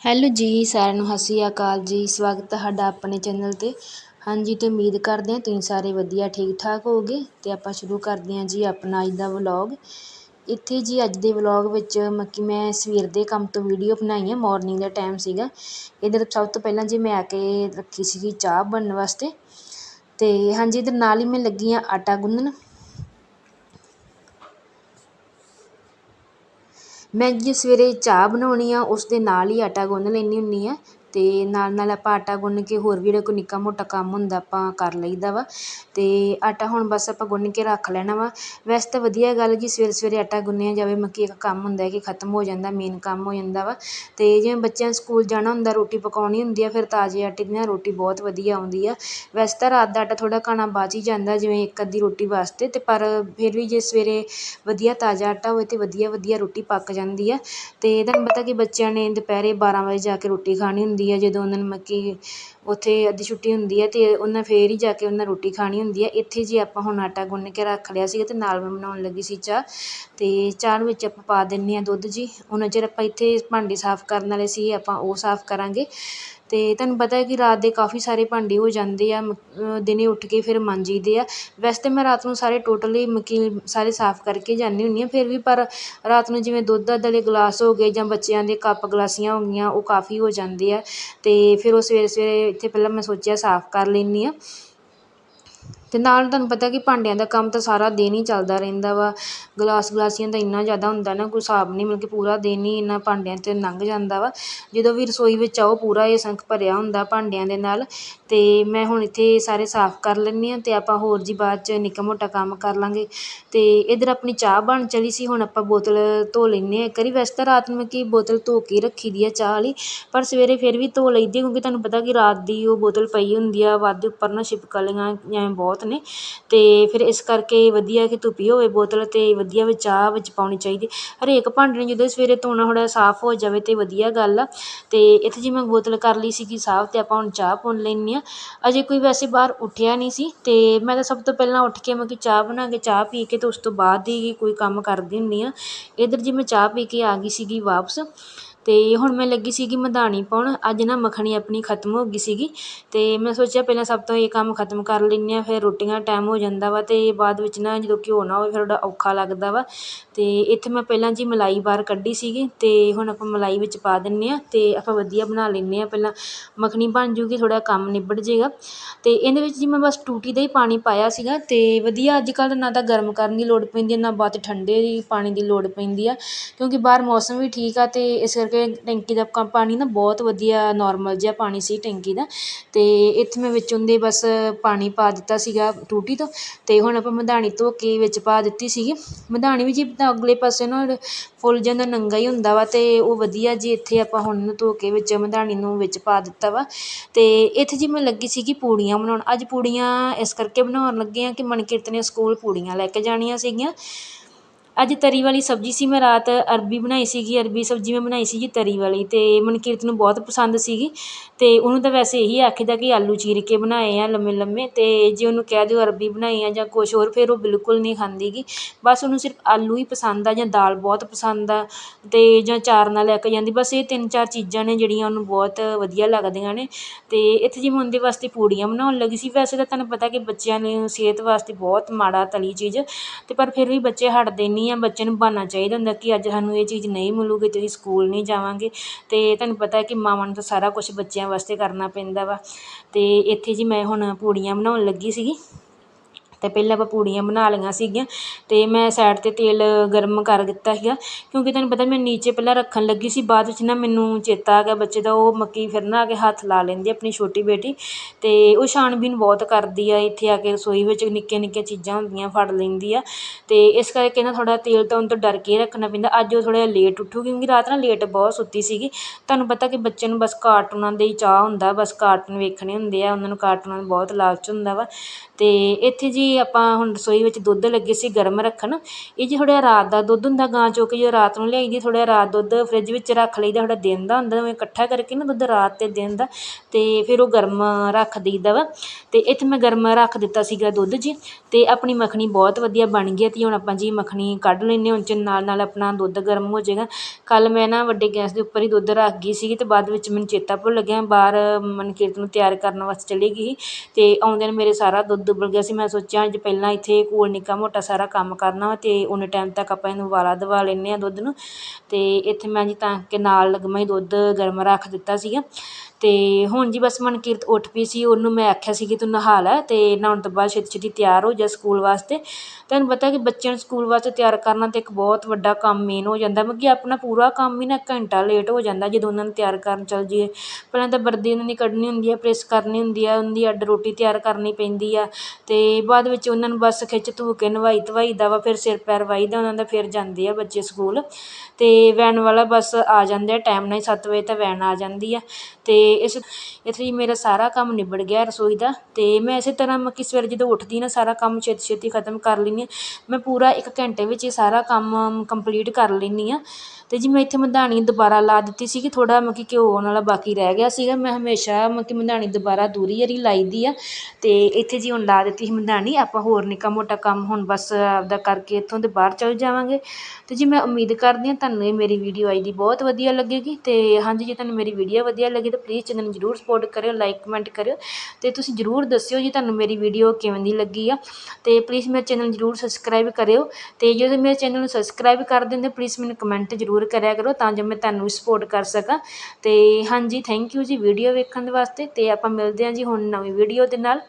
Hello ਜੀ, ਸਾਰਿਆਂ ਨੂੰ ਸਤਿ ਸ਼੍ਰੀ ਅਕਾਲ ਜੀ। ਸਵਾਗਤ ਤੁਹਾਡਾ ਆਪਣੇ ਚੈਨਲ 'ਤੇ। ਹਾਂਜੀ, ਤੇ ਉਮੀਦ ਕਰਦੇ ਹਾਂ ਤੁਸੀਂ ਸਾਰੇ ਵਧੀਆ ਠੀਕ ਠਾਕ ਹੋਗੇ ਤੇ ਆਪਾਂ ਸ਼ੁਰੂ ਕਰਦੇ ਹਾਂ ਜੀ ਆਪਣਾ ਅੱਜ ਦਾ ਵਲੌਗ। ਇੱਥੇ ਜੀ ਅੱਜ ਦੇ ਵਲੌਗ ਵਿੱਚ ਮੱਕੀ ਮੈਂ ਸਵੇਰ ਦੇ ਕੰਮ ਤੋਂ ਵੀਡੀਓ ਬਣਾਈ ਹੈ ਮਾਰਨਿੰਗ ਦਾ ਟਾਈਮ ਸੀਗਾ। ਇਧਰ ਸਭ ਤੋਂ ਪਹਿਲਾਂ ਜੀ ਮੈਂ ਆ ਕੇ ਰੱਖੀ ਸੀਗੀ ਚਾਹ ਬਣਨ ਵਾਸਤੇ। ਤੇ ਹਾਂਜੀ ਇਧਰ ਨਾਲ ਹੀ ਮੈਂ ਲੱਗੀ ਆ ਆਟਾ ਗੁੰਨਣ। ਮੈਂ ਜੇ ਸਵੇਰੇ ਚਾਹ ਬਣਾਉਣੀ ਆ, ਉਸ ਦੇ ਨਾਲ ਹੀ ਆਟਾ ਗੁੰਨ ਲੈਂਦੀ ਹੁੰਦੀ ਹਾਂ ਅਤੇ ਨਾਲ ਨਾਲ ਆਪਾਂ ਆਟਾ ਗੁੰਨ ਕੇ ਹੋਰ ਵੀ ਜਿਹੜਾ ਕੋਈ ਨਿੱਕਾ ਮੋਟਾ ਕੰਮ ਹੁੰਦਾ ਆਪਾਂ ਕਰ ਲਈਦਾ ਵਾ। ਅਤੇ ਆਟਾ ਹੁਣ ਬਸ ਆਪਾਂ ਗੁੰਨ ਕੇ ਰੱਖ ਲੈਣਾ ਵਾ। ਵੈਸੇ ਤਾਂ ਵਧੀਆ ਗੱਲ ਕਿ ਸਵੇਰੇ ਸਵੇਰੇ ਆਟਾ ਗੁੰਨਿਆ ਜਾਵੇ, ਮੱਕੀ ਇੱਕ ਕੰਮ ਹੁੰਦਾ ਕਿ ਖਤਮ ਹੋ ਜਾਂਦਾ ਮੇਨ ਕੰਮ ਹੋ ਜਾਂਦਾ ਵਾ। ਅਤੇ ਜਿਵੇਂ ਬੱਚਿਆਂ ਸਕੂਲ ਜਾਣਾ ਹੁੰਦਾ, ਰੋਟੀ ਪਕਾਉਣੀ ਹੁੰਦੀ ਆ, ਫਿਰ ਤਾਜ਼ੇ ਆਟੇ ਦੀ ਨਾ ਰੋਟੀ ਬਹੁਤ ਵਧੀਆ ਆਉਂਦੀ ਆ। ਵੈਸੇ ਤਾਂ ਰਾਤ ਦਾ ਆਟਾ ਥੋੜ੍ਹਾ ਖਾਣਾ ਬਚ ਹੀ ਜਾਂਦਾ, ਜਿਵੇਂ ਇੱਕ ਅੱਧੀ ਰੋਟੀ ਵਾਸਤੇ ਅਤੇ ਪਰ ਫਿਰ ਵੀ ਜੇ ਸਵੇਰੇ ਵਧੀਆ ਤਾਜ਼ਾ ਆਟਾ ਹੋਵੇ ਤਾਂ ਵਧੀਆ ਵਧੀਆ ਰੋਟੀ ਪੱਕ ਜਾਂਦੀ ਆ। ਅਤੇ ਤੁਹਾਨੂੰ ਪਤਾ ਕਿ ਬੱਚਿਆਂ ਨੇ ਦੁਪਹਿਰੇ 12 ਵਜੇ ਜਾ ਕੇ ਰੋਟੀ ਖਾਣੀ ਹੁੰਦੀ ਹੁੰਦੀ ਆ, ਜਦੋਂ ਉਹਨਾਂ ਨੂੰ ਮੱਕੀ ਉੱਥੇ ਅੱਧੀ ਛੁੱਟੀ ਹੁੰਦੀ ਹੈ ਅਤੇ ਉਹਨਾਂ ਫਿਰ ਹੀ ਜਾ ਕੇ ਉਹਨਾਂ ਰੋਟੀ ਖਾਣੀ ਹੁੰਦੀ ਹੈ ਇੱਥੇ ਜੀ ਆਪਾਂ ਹੁਣ ਆਟਾ ਗੁੰਨ ਕੇ ਰੱਖ ਲਿਆ ਸੀਗਾ ਅਤੇ ਨਾਲ ਮੈਂ ਬਣਾਉਣ ਲੱਗੀ ਸੀ ਚਾਹ ਅਤੇ ਚਾਹ ਵਿੱਚ ਆਪਾਂ ਪਾ ਦਿੰਦੇ ਹਾਂ ਦੁੱਧ ਜੀ। ਉਹਨਾਂ ਚਿਰ ਆਪਾਂ ਇੱਥੇ ਭਾਂਡੇ ਸਾਫ਼ ਕਰਨ ਵਾਲੇ ਸੀ, ਆਪਾਂ ਉਹ ਸਾਫ਼ ਕਰਾਂਗੇ। ਅਤੇ ਤੁਹਾਨੂੰ ਪਤਾ ਹੈ ਕਿ ਰਾਤ ਦੇ ਕਾਫੀ ਸਾਰੇ ਭਾਂਡੇ ਹੋ ਜਾਂਦੇ ਆ ਦਿਨੇ ਉੱਠ ਕੇ ਫਿਰ ਮਾਂਜੀਦੇ ਆ। ਵੈਸੇ ਤਾਂ ਮੈਂ ਰਾਤ ਨੂੰ ਸਾਰੇ ਟੋਟਲੀ ਮਕੀ ਸਾਰੇ ਸਾਫ਼ ਕਰਕੇ ਜਾਂਦੀ ਹੁੰਦੀ ਹਾਂ ਫਿਰ ਵੀ ਪਰ ਰਾਤ ਨੂੰ ਜਿਵੇਂ ਦੁੱਧ ਦੱਧ ਵਾਲੇ ਗਲਾਸ ਹੋ ਗਏ ਜਾਂ ਬੱਚਿਆਂ ਦੇ ਕੱਪ ਗਲਾਸੀਆਂ ਹੋ ਗਈਆਂ, ਉਹ ਕਾਫੀ ਹੋ ਜਾਂਦੇ ਆ। ਅਤੇ ਫਿਰ ਉਹ ਸਵੇਰੇ ਸਵੇਰੇ ਇੱਥੇ ਪਹਿਲਾਂ ਮੈਂ ਸੋਚਿਆ ਸਾਫ਼ ਕਰ ਲੈਂਦੀ ਹਾਂ ਅਤੇ ਨਾਲ ਤੁਹਾਨੂੰ ਪਤਾ ਕਿ ਭਾਂਡਿਆਂ ਦਾ ਕੰਮ ਤਾਂ ਸਾਰਾ ਦਿਨ ਹੀ ਚੱਲਦਾ ਰਹਿੰਦਾ ਵਾ। ਗਲਾਸ ਗਲਾਸੀਆਂ ਦਾ ਇੰਨਾ ਜ਼ਿਆਦਾ ਹੁੰਦਾ ਨਾ, ਕੋਈ ਹਿਸਾਬ ਨਹੀਂ, ਮਤਲਬ ਕਿ ਪੂਰਾ ਦਿਨ ਹੀ ਇਹਨਾਂ ਭਾਂਡਿਆਂ 'ਤੇ ਲੰਘ ਜਾਂਦਾ ਵਾ। ਜਦੋਂ ਵੀ ਰਸੋਈ ਵਿੱਚ ਆਓ, ਪੂਰਾ ਇਹ ਸੰਖ ਭਰਿਆ ਹੁੰਦਾ ਭਾਂਡਿਆਂ ਦੇ ਨਾਲ। ਅਤੇ ਮੈਂ ਹੁਣ ਇੱਥੇ ਸਾਰੇ ਸਾਫ਼ ਕਰ ਲੈਂਦੀ ਹਾਂ ਅਤੇ ਆਪਾਂ ਹੋਰ ਜੀ ਬਾਅਦ 'ਚ ਨਿੱਕਾ ਮੋਟਾ ਕੰਮ ਕਰ ਲਵਾਂਗੇ ਅਤੇ ਇੱਧਰ ਆਪਣੀ ਚਾਹ ਬਣ ਚਲੀ ਸੀ, ਹੁਣ ਆਪਾਂ ਬੋਤਲ ਧੋ ਲੈਂਦੇ ਹਾਂ। ਇੱਕ ਵਾਰੀ ਵੈਸੇ ਤਾਂ ਰਾਤ ਨੂੰ ਕਿ ਬੋਤਲ ਧੋ ਕੇ ਰੱਖੀ ਦੀ ਆ ਚਾਹ ਵਾਲੀ, ਪਰ ਸਵੇਰੇ ਫਿਰ ਵੀ ਧੋ ਲਈਦੀ ਕਿਉਂਕਿ ਤੁਹਾਨੂੰ ਪਤਾ ਕਿ ਰਾਤ ਦੀ ਉਹ ਬੋਤਲ ਪਈ ਹੁੰਦੀ ਆ, ਵੱਧ ਉੱਪਰ ਨਾ ਛਿਪਕਲੀਆਂ ਐਵੇਂ ਬਹੁਤ ਨੇ। ਅਤੇ ਫਿਰ ਇਸ ਕਰਕੇ ਵਧੀਆ ਕਿ ਧੁੱਪੀ ਹੋਵੇ ਬੋਤਲ ਅਤੇ ਵਧੀਆ ਵਿੱਚ ਚਾਹ ਵਿੱਚ ਪਾਉਣੀ ਚਾਹੀਦੀ। ਹਰੇਕ ਭਾਂਡੇ ਨੂੰ ਜਦੋਂ ਸਵੇਰੇ ਧੋਣਾ ਥੋੜ੍ਹਾ ਸਾਫ਼ ਹੋ ਜਾਵੇ ਤਾਂ ਵਧੀਆ ਗੱਲ ਆ। ਅਤੇ ਇੱਥੇ ਜਿਵੇਂ ਮੈਂ ਬੋਤਲ ਕਰ ਲਈ ਸੀਗੀ ਸਾਫ਼ ਅਤੇ ਆਪਾਂ ਹੁਣ ਚਾਹ ਪੁਣ ਲੈਂਦੇ ਹਾਂ। ਅਜੇ ਕੋਈ ਵੈਸੇ ਬਾਹਰ ਉੱਠਿਆ ਨਹੀਂ ਸੀ ਅਤੇ ਮੈਂ ਤਾਂ ਸਭ ਤੋਂ ਪਹਿਲਾਂ ਉੱਠ ਕੇ ਮੈਂ ਕਿ ਚਾਹ ਬਣਾ ਕੇ ਚਾਹ ਪੀ ਕੇ ਅਤੇ ਉਸ ਤੋਂ ਬਾਅਦ ਹੀ ਕੋਈ ਕੰਮ ਕਰਦੀ ਹੁੰਦੀ ਹਾਂ। ਇੱਧਰ ਜੀ ਮੈਂ ਚਾਹ ਪੀ ਕੇ ਆ ਗਈ ਸੀਗੀ ਵਾਪਸ। ਅਤੇ ਹੁਣ ਮੈਂ ਲੱਗੀ ਸੀਗੀ ਮਧਾਣੀ ਪਾਉਣ। ਅੱਜ ਨਾ ਮੱਖਣੀ ਆਪਣੀ ਖਤਮ ਹੋ ਗਈ ਸੀਗੀ ਅਤੇ ਮੈਂ ਸੋਚਿਆ ਪਹਿਲਾਂ ਸਭ ਤੋਂ ਇਹ ਕੰਮ ਖਤਮ ਕਰ ਲੈਂਦੇ ਹਾਂ, ਫਿਰ ਰੋਟੀਆਂ ਟਾਈਮ ਹੋ ਜਾਂਦਾ ਵਾ ਅਤੇ ਬਾਅਦ ਵਿੱਚ ਨਾ ਜਦੋਂ ਘਿਓ ਨਾ ਹੋਵੇ ਫਿਰ ਥੋੜ੍ਹਾ ਔਖਾ ਲੱਗਦਾ ਵਾ। ਅਤੇ ਇੱਥੇ ਮੈਂ ਪਹਿਲਾਂ ਜੀ ਮਲਾਈ ਬਾਹਰ ਕੱਢੀ ਸੀਗੀ ਅਤੇ ਹੁਣ ਆਪਾਂ ਮਲਾਈ ਵਿੱਚ ਪਾ ਦਿੰਦੇ ਹਾਂ ਅਤੇ ਆਪਾਂ ਵਧੀਆ ਬਣਾ ਲੈਂਦੇ ਹਾਂ। ਪਹਿਲਾਂ ਮੱਖਣੀ ਬਣ ਜੂਗੀ, ਥੋੜ੍ਹਾ ਕੰਮ ਨਿਬੜ ਜਾਏਗਾ ਅਤੇ ਇਹਦੇ ਵਿੱਚ ਜੀ ਮੈਂ ਬਸ ਟੂਟੀ ਦਾ ਹੀ ਪਾਣੀ ਪਾਇਆ ਸੀਗਾ ਅਤੇ ਵਧੀਆ ਅੱਜ ਕੱਲ੍ਹ ਨਾ ਤਾਂ ਗਰਮ ਕਰਨ ਦੀ ਲੋੜ ਪੈਂਦੀ ਹੈ ਨਾ ਬਹੁਤ ਠੰਡੇ ਦੀ ਪਾਣੀ ਦੀ ਲੋੜ ਪੈਂਦੀ ਆ, ਕਿਉਂਕਿ ਬਾਹਰ ਮੌਸਮ ਵੀ ਠੀਕ ਆ ਅਤੇ ਇਸ ਕਰਕੇ ਟੈਂਕੀ ਦਾ ਪਾਣੀ ਨਾ ਬਹੁਤ ਵਧੀਆ ਨੋਰਮਲ ਜਿਹਾ ਪਾਣੀ ਸੀ ਟੈਂਕੀ ਦਾ ਅਤੇ ਇੱਥੇ ਮੈਂ ਵਿੱਚੋਂ ਦੇ ਬਸ ਪਾਣੀ ਪਾ ਦਿੱਤਾ ਸੀਗਾ ਟੂਟੀ ਤੋਂ ਅਤੇ ਹੁਣ ਆਪਾਂ ਮਧਾਣੀ ਧੋ ਕੇ ਵਿੱਚ ਪਾ ਦਿੱਤੀ ਸੀਗੀ। ਮਧਾਣੀ ਵੀ ਜੀ ਅਗਲੇ ਪਾਸੇ ਨਾ ਫੁੱਲ ਜਾਂਦਾ ਨੰਗਾ ਹੀ ਹੁੰਦਾ ਵਾ ਅਤੇ ਉਹ ਵਧੀਆ ਜੀ ਇੱਥੇ ਆਪਾਂ ਹੁਣ ਇਹਨੂੰ ਧੋ ਕੇ ਵਿੱਚ ਮਧਾਣੀ ਨੂੰ ਵਿੱਚ ਪਾ ਦਿੱਤਾ ਵਾ ਅਤੇ ਇੱਥੇ ਜੀ ਮੈਂ ਲੱਗੀ ਸੀਗੀ ਪੂੜੀਆਂ ਬਣਾਉਣ। ਅੱਜ ਪੂੜੀਆਂ ਇਸ ਕਰਕੇ ਬਣਾਉਣ ਲੱਗੇ ਹਾਂ ਕਿ ਮਨਕੀਰਤ ਨੇ ਸਕੂਲ ਪੂੜੀਆਂ ਲੈ ਕੇ ਜਾਣੀਆਂ ਸੀਗੀਆਂ ਅੱਜ ਤਰੀ ਵਾਲੀ ਸਬਜ਼ੀ ਸੀ, ਮੈਂ ਰਾਤ ਅਰਬੀ ਬਣਾਈ ਸੀਗੀ, ਅਰਬੀ ਸਬਜ਼ੀ ਮੈਂ ਬਣਾਈ ਸੀ ਜੀ ਤਰੀ ਵਾਲੀ ਅਤੇ ਮਨਕੀਰਤ ਨੂੰ ਬਹੁਤ ਪਸੰਦ ਸੀਗੀ ਅਤੇ ਉਹਨੂੰ ਤਾਂ ਵੈਸੇ ਇਹੀ ਆਖੀਦਾ ਕਿ ਆਲੂ ਚੀਰ ਕੇ ਬਣਾਏ ਆ ਲੰਮੇ ਲੰਮੇ ਅਤੇ ਜੇ ਉਹਨੂੰ ਕਹਿ ਦਿਓ ਅਰਬੀ ਬਣਾਈ ਆ ਜਾਂ ਕੁਛ ਹੋਰ, ਫਿਰ ਉਹ ਬਿਲਕੁਲ ਨਹੀਂ ਖਾਂਦੀ ਗੀ ਬਸ ਉਹਨੂੰ ਸਿਰਫ ਆਲੂ ਹੀ ਪਸੰਦ ਆ ਜਾਂ ਦਾਲ ਬਹੁਤ ਪਸੰਦ ਆ ਅਤੇ ਜਾਂ ਚਾਰ ਨਾਲ ਲੈ ਕੇ ਜਾਂਦੀ, ਬਸ ਇਹ ਤਿੰਨ ਚਾਰ ਚੀਜ਼ਾਂ ਨੇ ਜਿਹੜੀਆਂ ਉਹਨੂੰ ਬਹੁਤ ਵਧੀਆ ਲੱਗਦੀਆਂ ਨੇ ਅਤੇ ਇੱਥੇ ਜੀ ਮੈਂ ਉਹਦੇ ਵਾਸਤੇ ਪੂੜੀਆਂ ਬਣਾਉਣ ਲੱਗੀ ਸੀ, ਵੈਸੇ ਤਾਂ ਤੁਹਾਨੂੰ ਪਤਾ ਕਿ ਬੱਚਿਆਂ ਨੂੰ ਸਿਹਤ ਵਾਸਤੇ ਬਹੁਤ ਮਾੜਾ ਤਲੀ ਚੀਜ਼ ਅਤੇ ਪਰ ਫਿਰ ਵੀ ਬੱਚੇ ਹਟਦੇ ਨਹੀਂ ਆ, ਬੱਚੇ ਨੂੰ ਬਹਾਨਾ ਚਾਹੀਦਾ ਹੁੰਦਾ ਕਿ ਅੱਜ ਸਾਨੂੰ ਇਹ ਚੀਜ਼ ਨਹੀਂ ਮਿਲੂਗੀ ਤੇ ਅਸੀਂ ਸਕੂਲ ਨਹੀਂ ਜਾਵਾਂਗੇ। ਤੇ ਤੁਹਾਨੂੰ ਪਤਾ ਕਿ ਮਾਵਾਂ ਨੂੰ ਤਾਂ ਸਾਰਾ ਕੁਛ ਬੱਚਿਆਂ ਵਾਸਤੇ ਕਰਨਾ ਪੈਂਦਾ ਵਾ। ਤੇ ਇੱਥੇ ਜੀ ਮੈਂ ਹੁਣ ਪੂੜੀਆਂ ਬਣਾਉਣ ਲੱਗੀ ਸੀਗੀ। ਅਤੇ ਪਹਿਲਾਂ ਆਪਾਂ ਪੂੜੀਆਂ ਬਣਾ ਲਈਆਂ ਸੀਗੀਆਂ ਅਤੇ ਮੈਂ ਸਾਈਡ 'ਤੇ ਤੇਲ ਗਰਮ ਕਰ ਦਿੱਤਾ ਸੀਗਾ, ਕਿਉਂਕਿ ਤੁਹਾਨੂੰ ਪਤਾ ਮੈਂ ਨੀਚੇ ਪਹਿਲਾਂ ਰੱਖਣ ਲੱਗੀ ਸੀ, ਬਾਅਦ ਵਿੱਚ ਨਾ ਮੈਨੂੰ ਚੇਤਾ ਆ ਗਿਆ ਬੱਚੇ ਦਾ, ਉਹ ਮੱਕੀ ਫਿਰ ਨਾ ਆ ਕੇ ਹੱਥ ਲਾ ਲੈਂਦੀ ਆਪਣੀ ਛੋਟੀ ਬੇਟੀ ਅਤੇ ਉਹ ਛਾਣਬੀਨ ਬਹੁਤ ਕਰਦੀ ਆ, ਇੱਥੇ ਆ ਕੇ ਰਸੋਈ ਵਿੱਚ ਨਿੱਕੀਆਂ ਨਿੱਕੀਆਂ ਚੀਜ਼ਾਂ ਹੁੰਦੀਆਂ ਫੜ ਲੈਂਦੀ ਆ ਅਤੇ ਇਸ ਕਰਕੇ ਨਾ ਥੋੜ੍ਹਾ ਤੇਲ ਤਾਂ ਉਹਨੂੰ ਤੋਂ ਡਰ ਕੇ ਰੱਖਣਾ ਪੈਂਦਾ, ਅੱਜ ਉਹ ਥੋੜ੍ਹਾ ਜਿਹਾ ਲੇਟ ਉੱਠੂ, ਕਿਉਂਕਿ ਰਾਤ ਨਾ ਲੇਟ ਬਹੁਤ ਸੁੱਤੀ ਸੀਗੀ, ਤੁਹਾਨੂੰ ਪਤਾ ਕਿ ਬੱਚੇ ਨੂੰ ਬਸ ਕਾਰਟੂਨਾਂ ਦੇ ਹੀ ਚਾਅ ਹੁੰਦਾ, ਬਸ ਕਾਰਟੂਨ ਵੇਖਣੇ ਹੁੰਦੇ ਆ, ਉਹਨਾਂ ਨੂੰ ਕਾਰਟੂਨਾਂ ਦਾ ਬਹੁਤ ਲਾਲਚ ਹੁੰਦਾ ਵਾ ਅਤੇ ਇੱਥੇ ਜੀ ਆਪਾਂ ਹੁਣ ਰਸੋਈ ਵਿੱਚ ਦੁੱਧ ਲੱਗੇ ਸੀ ਗਰਮ ਰੱਖਣ, ਇਹ ਜੀ ਥੋੜ੍ਹਾ ਰਾਤ ਦਾ ਦੁੱਧ ਹੁੰਦਾ ਗਾਂ ਚੋ ਕੇ ਜਦੋਂ ਰਾਤ ਨੂੰ ਲਿਆਈ ਦੀ ਥੋੜ੍ਹਾ ਰਾਤ ਦੁੱਧ ਫਰਿੱਜ ਵਿੱਚ ਰੱਖ ਲਈਦਾ, ਥੋੜ੍ਹਾ ਦਿਨ ਦਾ ਹੁੰਦਾ, ਉਵੇਂ ਇਕੱਠਾ ਕਰਕੇ ਨਾ ਦੁੱਧ ਰਾਤ ਅਤੇ ਦਿਨ ਦਾ ਅਤੇ ਫਿਰ ਉਹ ਗਰਮ ਰੱਖ ਦਈਦਾ ਵਾ। ਅਤੇ ਇੱਥੇ ਮੈਂ ਗਰਮ ਰੱਖ ਦਿੱਤਾ ਸੀਗਾ ਦੁੱਧ ਜੀ ਅਤੇ ਆਪਣੀ ਮੱਖਣੀ ਬਹੁਤ ਵਧੀਆ ਬਣ ਗਈ ਅਤੇ ਹੁਣ ਆਪਾਂ ਜੀ ਮੱਖਣੀ ਕੱਢ ਲੈਂਦੇ ਹੁਣ ਚ ਨਾਲ ਨਾਲ ਆਪਣਾ ਦੁੱਧ ਗਰਮ ਹੋ ਜਾਏਗਾ। ਕੱਲ੍ਹ ਮੈਂ ਨਾ ਵੱਡੇ ਗੈਸ ਦੇ ਉੱਪਰ ਹੀ ਦੁੱਧ ਰੱਖ ਗਈ ਸੀਗੀ ਅਤੇ ਬਾਅਦ ਵਿੱਚ ਮੈਨੂੰ ਚੇਤਾ ਭੁੱਲ ਗਿਆ, ਬਾਹਰ ਮਨਕੀਰਤ ਨੂੰ ਤਿਆਰ ਕਰਨ ਵਾਸਤੇ ਚਲੀ ਗਈ ਅਤੇ ਆਉਂਦੇ ਨੇ ਮੇਰੇ ਸਾਰਾ ਦੁੱਧ ਉਬਲ ਗਿਆ ਸੀ, ਮੈਂ ਸੋਚਿਆ ਅੱਜ ਪਹਿਲਾਂ ਇੱਥੇ ਕੋਲ ਨਿੱਕਾ ਮੋਟਾ ਸਾਰਾ ਕੰਮ ਕਰਨਾ ਵਾ ਅਤੇ ਉਨੇ ਟਾਈਮ ਤੱਕ ਆਪਾਂ ਇਹਨੂੰ ਉਬਾਲਾ ਦਵਾ ਲੈਂਦੇ ਹਾਂ ਦੁੱਧ ਨੂੰ ਅਤੇ ਇੱਥੇ ਮੈਂ ਜੀ ਤਾਂ ਕਿ ਨਾਲ ਲੱਗਮਾ ਹੀ ਦੁੱਧ ਗਰਮ ਰੱਖ ਦਿੱਤਾ ਸੀਗਾ ਅਤੇ ਹੁਣ ਜੀ ਬਸ ਮਨਕੀਰਤ ਉੱਠ ਪਈ ਸੀ, ਉਹਨੂੰ ਮੈਂ ਆਖਿਆ ਸੀ ਕਿ ਤੂੰ ਨਹਾ ਲੈ ਅਤੇ ਨਹਾਉਣ ਤੋਂ ਬਾਅਦ ਛੇਤੀ ਛੇਤੀ ਤਿਆਰ ਹੋ ਜਾ ਸਕੂਲ ਵਾਸਤੇ। ਤੁਹਾਨੂੰ ਪਤਾ ਕਿ ਬੱਚਿਆਂ ਨੂੰ ਸਕੂਲ ਵਾਸਤੇ ਤਿਆਰ ਕਰਨਾ ਤਾਂ ਇੱਕ ਬਹੁਤ ਵੱਡਾ ਕੰਮ ਮੇਨ ਹੋ ਜਾਂਦਾ ਮਤਲਬ ਕਿ ਆਪਣਾ ਪੂਰਾ ਕੰਮ ਹੀ ਨਾ ਘੰਟਾ ਲੇਟ ਹੋ ਜਾਂਦਾ ਜਦੋਂ ਉਹਨਾਂ ਨੂੰ ਤਿਆਰ ਕਰਨ ਚੱਲ ਜਾਈਏ। ਪਹਿਲਾਂ ਤਾਂ ਵਰਦੀ ਉਹਨਾਂ ਦੀ ਕੱਢਣੀ ਹੁੰਦੀ ਆ, ਪ੍ਰੈਸ ਕਰਨੀ ਹੁੰਦੀ ਆ, ਉਹਨਾਂ ਦੀ ਅੱਡ ਰੋਟੀ ਤਿਆਰ ਕਰਨੀ ਪੈਂਦੀ ਆ ਅਤੇ ਬਾਅਦ ਵਿੱਚ ਉਹਨਾਂ ਨੂੰ ਬਸ ਖਿੱਚ ਧੂ ਕੇ ਨਵਾਈ ਧਵਾਈ ਦਾ ਵਾ, ਫਿਰ ਸਿਰ ਪੈਰ ਵਾਹੀਦਾ, ਉਹਨਾਂ ਦਾ ਫਿਰ ਜਾਂਦੇ ਆ ਬੱਚੇ ਸਕੂਲ। ਅਤੇ ਵੈਨ ਵਾਲਾ ਬਸ ਆ ਜਾਂਦੇ ਆ, ਟਾਈਮ ਨਾਲ ਹੀ ਸੱਤ ਵਜੇ ਤਾਂ ਵੈਨ ਆ ਜਾਂਦੀ ਆ। ਅਤੇ ਇਸ ਇੱਥੇ ਜੀ ਮੇਰਾ ਸਾਰਾ ਕੰਮ ਨਿਬੜ ਗਿਆ ਰਸੋਈ ਦਾ ਅਤੇ ਮੈਂ ਇਸੇ ਤਰ੍ਹਾਂ ਮਤਲਬ ਕਿ ਸਵੇਰੇ ਜਦੋਂ ਉੱਠਦੀ ਨਾ ਸਾਰਾ ਕੰਮ ਛੇਤੀ ਛੇਤੀ ਖਤਮ ਕਰ ਲੈਂਦੀ ਹਾਂ। ਮੈਂ ਪੂਰਾ ਇੱਕ ਘੰਟੇ ਵਿੱਚ ਇਹ ਸਾਰਾ ਕੰਮ ਕੰਪਲੀਟ ਕਰ ਲੈਂਦੀ ਹਾਂ। ਅਤੇ ਜੀ ਮੈਂ ਇੱਥੇ ਮਧਾਣੀ ਦੁਬਾਰਾ ਲਾ ਦਿੱਤੀ ਸੀਗੀ ਥੋੜ੍ਹਾ ਮਤਲਬ ਕਿ ਘਿਓ ਆਉਣ ਵਾਲਾ ਬਾਕੀ ਰਹਿ ਗਿਆ ਸੀਗਾ। ਮੈਂ ਹਮੇਸ਼ਾ ਮਤਲਬ ਕਿ ਮਧਾਣੀ ਦੁਬਾਰਾ ਦੂਰੀ ਵਾਰੀ ਲਾਈ ਦੀ ਆ ਅਤੇ ਇੱਥੇ ਜੀ ਹੁਣ ਲਾ ਦਿੱਤੀ ਸੀ ਮਧਾਣੀ। ਆਪਾਂ ਹੋਰ ਨਿੱਕਾ ਮੋਟਾ ਕੰਮ ਹੁਣ ਬਸ ਆਪਦਾ ਕਰਕੇ ਇੱਥੋਂ ਦੇ ਬਾਹਰ ਚਲ ਜਾਵਾਂਗੇ। ਅਤੇ ਜੀ ਮੈਂ ਉਮੀਦ ਕਰਦੀ ਹਾਂ ਤੁਹਾਨੂੰ ਇਹ ਮੇਰੀ ਵੀਡੀਓ ਆਈ ਦੀ ਬਹੁਤ ਵਧੀਆ ਲੱਗੇਗੀ। ਅਤੇ ਹਾਂਜੀ ਜੇ, ਤੁਹਾਨੂੰ ਮੇਰੀ ਵੀਡੀਓ ਵਧੀਆ ਲੱਗੀ ਤਾਂ ਪਲੀਜ਼ ਚੈਨਲ ਨੂੰ ਜ਼ਰੂਰ ਸਪੋਰਟ ਕਰਿਓ ਲਾਈਕ ਕਮੈਂਟ ਕਰਿਓ ਅਤੇ ਤੁਸੀਂ ਜ਼ਰੂਰ ਦੱਸਿਓ ਜੀ ਤੁਹਾਨੂੰ ਮੇਰੀ ਵੀਡੀਓ ਕਿਵੇਂ ਦੀ ਲੱਗੀ ਆ ਅਤੇ ਪਲੀਜ਼ ਮੇਰੇ ਚੈਨਲ ਜ਼ਰੂਰ ਸਬਸਕ੍ਰਾਈਬ ਕਰਿਓ ਅਤੇ ਜਦੋਂ ਮੇਰੇ ਚੈਨਲ ਨੂੰ ਸਬਸਕ੍ਰਾਈਬ ਕਰ ਦਿੰਦੇ ਪਲੀਜ਼ ਮੈਨੂੰ ਕਮੈਂਟ ਜ਼ਰੂਰ ਕਰਿਆ ਕਰੋ ਤਾਂ ਜੋ ਮੈਂ ਤੁਹਾਨੂੰ ਸਪੋਰਟ ਕਰ ਸਕਾਂ ਅਤੇ ਹਾਂਜੀ ਥੈਂਕ ਯੂ ਜੀ ਵੀਡੀਓ ਵੇਖਣ ਦੇ ਵਾਸਤੇ ਅਤੇ ਆਪਾਂ ਮਿਲਦੇ ਹਾਂ ਜੀ ਹੁਣ ਨਵੀਂ ਵੀਡੀਓ ਦੇ ਨਾਲ।